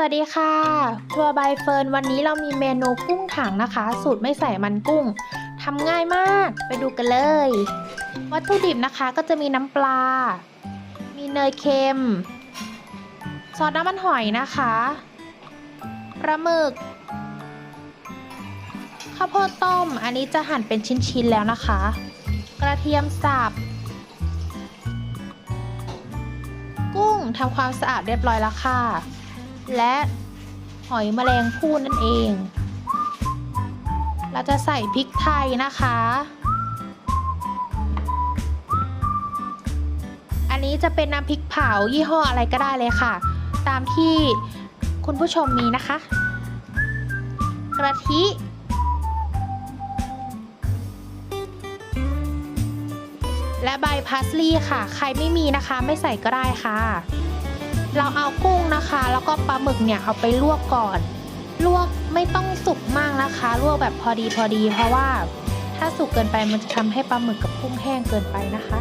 สวัสดีค่ะครัวใบเฟิร์นวันนี้เรามีเมนูกุ้งถังนะคะ สูตรไม่ใส่มันกุ้งทำง่ายมากไปดูกันเลย วัตถุดิบนะคะก็จะมีน้ำปลา มีเนยเค็ม ซอสน้ำมันหอยนะคะปลาหมึกข้าวโพดต้ม อันนี้จะหั่นเป็นชิ้นๆแล้วนะคะ กระเทียมสับกุ้งทำความสะอาดเรียบร้อยแล้วค่ะ และหอยแมลงภู่นั่นเอง เราจะใส่พริกไทยนะคะ อันนี้จะเป็นน้ำพริกเผายี่ห้ออะไรก็ได้เลยค่ะ ตามที่คุณผู้ชมมีนะคะ กระทิและใบพาสลีย์ค่ะ ใครไม่มีนะคะ ไม่ใส่ก็ได้ค่ะ เราเอากุ้งนะคะ แล้วก็ปลาหมึกเนี่ยเอาไปลวกก่อน ลวกไม่ต้องสุกมากนะคะ ลวกแบบพอดีพอดี เพราะว่าถ้าสุกเกินไปมันจะทำให้ปลาหมึกกับกุ้งแห้งเกินไปนะคะ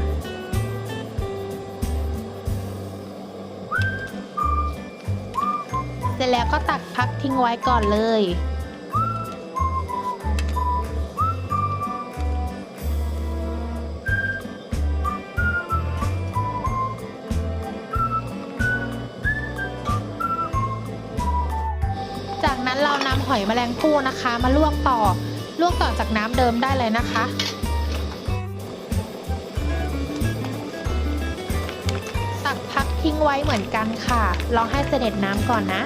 เสร็จแล้วก็ตักพักทิ้งไว้ก่อนเลย หอยแมลงภู่นะคะ มาลวกต่อลวกต่อจากน้ำเดิมได้เลยนะคะตักพักทิ้งไว้เหมือนกันค่ะลองให้เสด็จน้ำก่อนนะ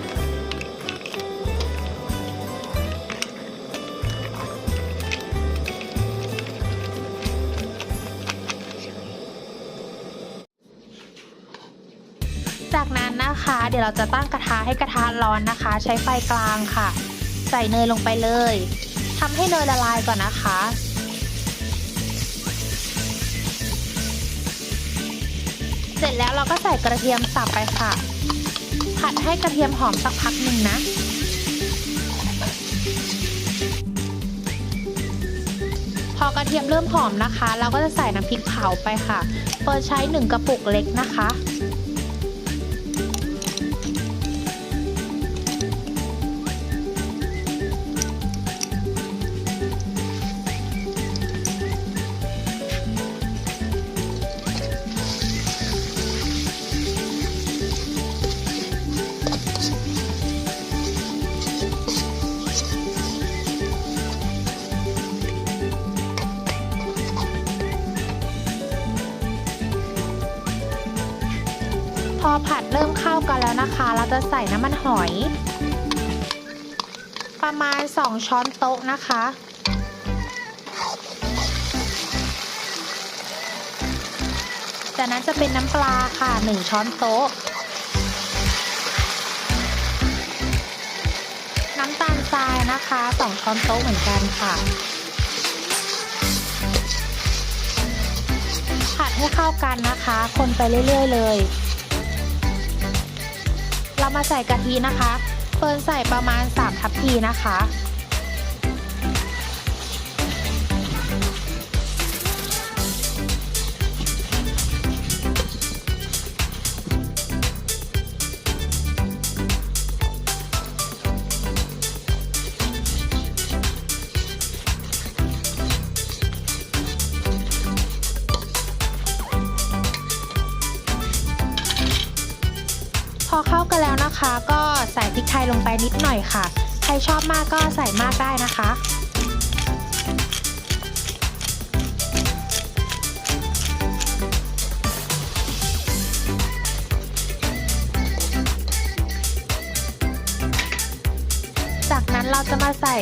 จากนั้นนะคะ เดี๋ยวเราจะตั้งกระทะให้กระทะร้อนนะคะ ใช้ไฟกลางค่ะ ใส่เนยลงไปเลยทำให้เนยละลายก่อนนะคะ เสร็จแล้วเราก็ใส่กระเทียมสับไปค่ะ ผัดให้กระเทียมหอมสักพักหนึ่งนะพอกระเทียมเริ่มหอมนะคะ เราก็จะใส่น้ำพริกเผาไปค่ะเปิดใช้หนึ่งกระปุกเล็กนะคะ พอผัดเริ่มเข้ากันแล้วนะคะ เราจะใส่น้ำมันหอย ประมาณ 2 ช้อนโต๊ะนะคะ จากนั้นจะเป็นน้ำปลาค่ะ 1 ช้อนโต๊ะ น้ำตาลทรายนะคะ 2 ช้อนโต๊ะเหมือนกันค่ะผัดให้เข้ากันนะคะ คนไปเรื่อย ๆ เลย มาใส่กะทินะคะเฟิร์นใส่ประมาณ3ทัพพีนะคะ เข้ากันแล้วนะคะ ก็ใส่พริกไทยลงไปนิดหน่อยค่ะ ใครชอบมากก็ใส่มากได้นะคะ จากนั้นเราจะมาใส่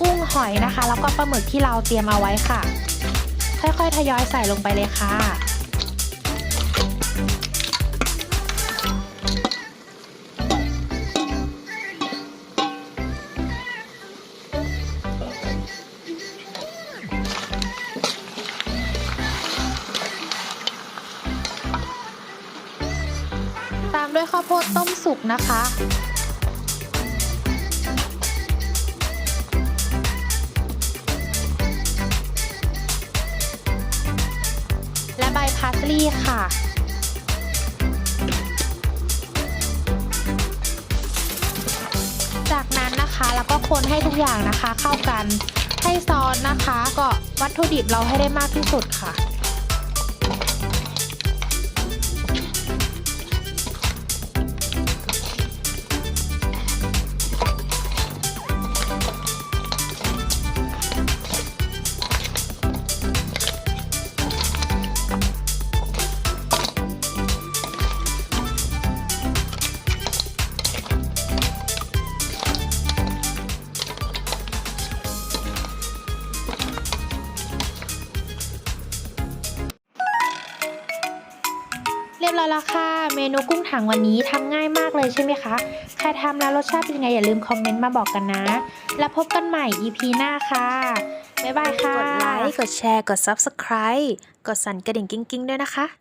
กุ้งหอยนะคะ แล้วก็ปลาหมึกที่เราเตรียมเอาไว้ค่ะ ค่อยๆ ทยอยใส่ลงไปเลยค่ะ ด้วยข้าวโพดต้มสุกนะคะ และใบพาสลีย์ค่ะแล้วก็คนให้ทุกอย่างนะคะเข้ากันให้ซอสนะคะ ก็วัตถุดิบเราให้ได้มากที่สุดค่ะ เรียบร้อยแล้วค่ะ เมนูกุ้งถังวันนี้ทำง่ายมากเลยใช่ไหมคะ ใครทำแล้วรสชาติเป็นยังไงอย่าลืมคอมเมนต์มาบอกกันนะ แล้วพบกันใหม่ EP หน้าค่ะ บ๊ายบายค่ะ กดไลค์ กดแชร์ กด Subscribe กดสั่นกระดิ่งกิ้งๆ ด้วยนะคะ